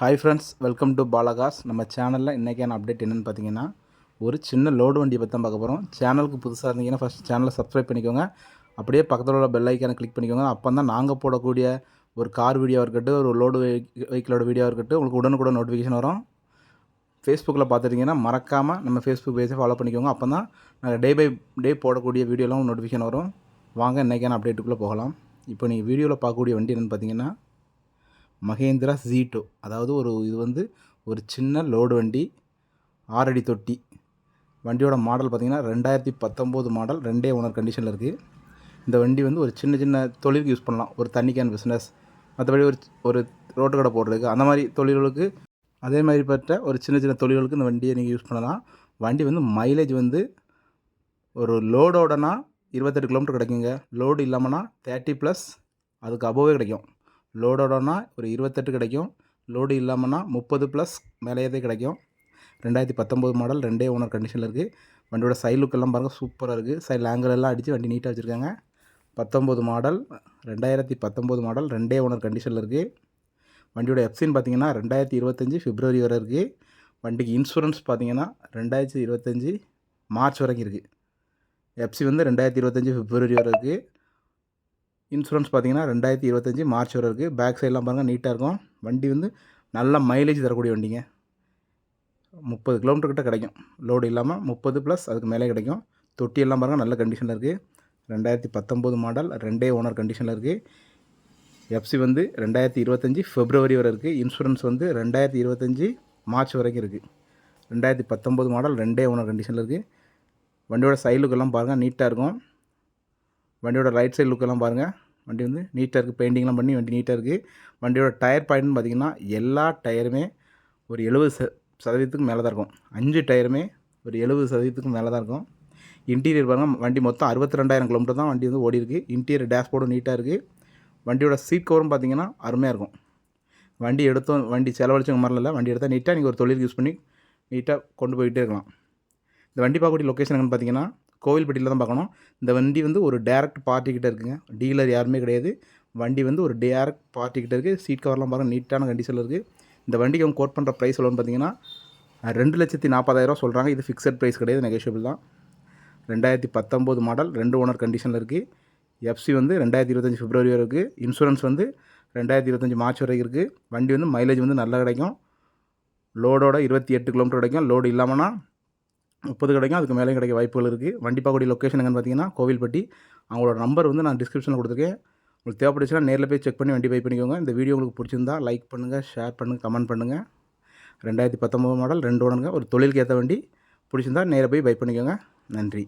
Hi friends welcome to பாலகாஸ் நம்ம சேனலில் இன்றைக்கான அப்டேட் என்னென்னு பார்த்தீங்கன்னா ஒரு சின்ன லோடு வண்டியை பற்றி தான் பார்க்க போகிறோம் சேனலுக்கு புதுசாக இருந்தீங்கன்னா ஃபஸ்ட் சேனலை சப்ஸ்கிரைப் பண்ணிக்கோங்க. அப்படியே பக்கத்தில் உள்ள பெல் ஐக்கானை கிளிக் பண்ணிக்கோங்க. அப்போ தான் நாங்கள் போடக்கூடிய ஒரு கார் வீடியோ இருக்கட்டும் ஒரு லோடு வெஹிக்கிளோட வீடியோ இருக்கட்டும் உங்களுக்கு உடனுக்குடன் நோட்டிஃபிகேஷன் வரும். ஃபேஸ்புக்கில் பார்த்துட்டிங்கன்னா மறக்காமல் நம்ம ஃபேஸ்புக் பேஜை ஃபாலோ பண்ணிக்கோங்க. அப்போ தான் நாங்கள் டே பை டே போடக்கூடிய வீடியோலாம் நோட்டிஃபிகேஷன் வரும். வாங்க இன்றைக்கான அப்டேட்டுக்குள்ளே போகலாம். இப்போ நீங்கள் வீடியோவில் பார்க்கக்கூடிய வண்டி என்னென்னு பார்த்தீங்கன்னா மகேந்திரா ஜீட்டோ அதாவது ஒரு இது வந்து ஒரு சின்ன லோடு வண்டி ஆறடி தொட்டி. வண்டியோட மாடல் பார்த்திங்கன்னா ரெண்டாயிரத்தி பத்தொம்போது மாடல் ரெண்டே ஓனர் கண்டிஷனில் இருக்குது இந்த வண்டி வந்து ஒரு சின்ன சின்ன தொழிலுக்கு யூஸ் பண்ணலாம். ஒரு தண்ணி கேன் பிஸ்னஸ் மற்றபடி ஒரு ஒரு ரோட்டு கடை போடுறதுக்கு. அந்த மாதிரி தொழில்களுக்கு அதே மாதிரி பட்ட ஒரு சின்ன சின்ன தொழில்களுக்கு இந்த வண்டியை நீங்கள் யூஸ் பண்ணலாம். வண்டி வந்து மைலேஜ் வந்து ஒரு லோடோடனா இருபத்தெட்டு கிலோமீட்டர் கிடைக்குங்க. லோடு இல்லாமல்னா தேர்ட்டி ப்ளஸ் அதுக்கு அபோவே கிடைக்கும். லோடோடனா ஒரு இருபத்தெட்டு கிடைக்கும். லோடு இல்லாமல்னா முப்பது ப்ளஸ் மேலேயதே கிடைக்கும். ரெண்டாயிரத்தி பத்தொம்போது மாடல் ரெண்டே ஓனர் கண்டிஷனில் இருக்குது வண்டியோட சைட் லுக்கெல்லாம் பாருங்கள் சூப்பராக இருக்குது சைடில் ஆங்கிள் எல்லாம் அடித்து வண்டி நீட்டாக வச்சுருக்காங்க. பத்தொம்போது மாடல் ரெண்டாயிரத்தி பத்தொம்போது மாடல் ரெண்டே ஓனர் கண்டிஷனில் இருக்குது வண்டியோட எஃப்சின்னு பார்த்தீங்கன்னா ரெண்டாயிரத்தி இருபத்தஞ்சி ஃபிப்ரவரி வரை இருக்குது வண்டிக்கு இன்சூரன்ஸ் பார்த்தீங்கன்னா ரெண்டாயிரத்தி இருபத்தஞ்சி மார்ச் வரைக்கும் இருக்குது எஃப்சி வந்து ரெண்டாயிரத்தி இருபத்தஞ்சி ஃபிப்ரவரி வரை இருக்குது இன்சூரன்ஸ் பார்த்தீங்கன்னா ரெண்டாயிரத்தி இருபத்தஞ்சி மார்ச் வரை இருக்குது பேக் சைட்லாம் பாருங்கள் நீட்டாக இருக்கும். வண்டி வந்து நல்ல மைலேஜ் தரக்கூடிய வண்டிங்க. முப்பது கிலோமீட்டர் கிட்ட கிடைக்கும். லோடு இல்லாமல் முப்பது ப்ளஸ் அதுக்கு மேலே கிடைக்கும். தொட்டியெல்லாம் பாருங்கள் நல்ல கண்டிஷனில் இருக்குது ரெண்டாயிரத்தி பத்தொம்போது மாடல் ரெண்டே ஓனர் கண்டிஷனில் இருக்குது எஃப்சி வந்து ரெண்டாயிரத்தி இருபத்தஞ்சி ஃபெப்ரவரி வரை இருக்குது இன்சூரன்ஸ் வந்து ரெண்டாயிரத்தி இருபத்தஞ்சி மார்ச் வரைக்கும் இருக்குது ரெண்டாயிரத்தி பத்தொம்போது மாடல் ரெண்டே ஓனர் கண்டிஷனில் இருக்குது வண்டியோட சைலுக்கெல்லாம் பாருங்கள் நீட்டாக இருக்கும். வண்டியோட ரைட் சைடு லுக்கெல்லாம் பாருங்கள் வண்டி வந்து நீட்டாக இருக்குது பெயிண்டிங்லாம் பண்ணி வண்டி நீட்டாக இருக்குது வண்டியோட டயர் பாயிண்ட்னு பார்த்திங்கன்னா எல்லா டயருமே ஒரு எழுபது ச சதவீதத்துக்கு மேலே தான் இருக்கும். அஞ்சு டயருமே ஒரு எழுபது சதவீதத்துக்கு மேலே தான் இருக்கும். இன்டீரியர் பாருங்கள் வண்டி மொத்தம் அறுபத்தி ரெண்டாயிரம் கிலோமீட்டர் தான் வண்டி வந்து ஓடி இருக்குது இன்டீரியர் டேஷ்போர்டும் நீட்டாக இருக்குது வண்டியோட சீட் கவரும் பார்த்திங்கன்னா அருமையாக இருக்கும். வண்டி எடுத்தோம் வண்டி செலவழிச்சவங்க மாதிரிலாம் இல்லை வண்டி எடுத்தால் நீட்டாக நீங்கள் ஒரு தொழில் யூஸ் பண்ணி நீட்டாக கொண்டு போய்கிட்டே இருக்கலாம். இந்த வண்டி பார்க்கக்கூடிய லொக்கேஷன் என்னென்னு பார்த்தீங்கன்னா கோவில்பட்டியில் தான் பார்க்கணும். இந்த வண்டி வந்து ஒரு டேரக்ட் பார்ட்டிக்கிட்ட இருக்குங்க. டீலர் யாருமே கிடையாது. வண்டி வந்து ஒரு டேரக்ட் பார்ட்டிக்கிட்ட இருக்குது சீட் கவர்லாம் பாருங்கள் நீட்டான கண்டிஷனில் இருக்குது இந்த வண்டிக்கு அவங்க கோட் பண்ணுற ப்ரைஸ் எவ்வளோன்னு பார்த்தீங்கன்னா ரெண்டு லட்சத்தி நாற்பதாயிரம் சொல்கிறாங்க இது ஃபிக்ஸட் ப்ரைஸ் கிடையாது நெகோஷியபிள் தான். ரெண்டாயிரத்தி பத்தொம்போது மாடல் ரெண்டு ஓனர் கண்டிஷனில் இருக்குது எஃப்சி வந்து ரெண்டாயிரத்தி இருபத்தஞ்சி பிப்ரவரி வரை இருக்குது இன்சூரன்ஸ் வந்து ரெண்டாயிரத்தி இருபத்தஞ்சி மார்ச் வரைக்கும் இருக்குது வண்டி வந்து மைலேஜ் வந்து நல்லா கிடைக்கும். லோடோட இருபத்தி எட்டு கிலோமீட்டர் கிடைக்கும். லோடு இல்லாமல்னா முப்பது கிடைக்கும் அதுக்கு மேலேயும் கிடைக்க வாய்ப்புகள் இருக்குது வண்டிப்பாக்குடி லொக்கேஷன் எங்கன்னு பார்த்தீங்கன்னா கோவில்பட்டி. அவங்களோட நம்பர் வந்து நான் டிஸ்கிரிப்ஷனில் கொடுத்துருக்கேன். உங்களுக்கு தேவைப்படுச்சுன்னா நேரில் போய் செக் பண்ணி வண்டி பை பண்ணிக்கோங்க இந்த வீடியோ உங்களுக்கு பிடிச்சிருந்தா லைக் பண்ணுங்கள் ஷேர் பண்ணுங்கள் கமெண்ட் பண்ணுங்கள் ரெண்டாயிரத்தி பத்தொம்போது மாடல் ரெண்டு ஓனருங்க. ஒரு தொழிலுக்கு ஏற்ற வண்டி பிடிச்சிருந்தா நேராக போய் பை பண்ணிக்கோங்க. நன்றி.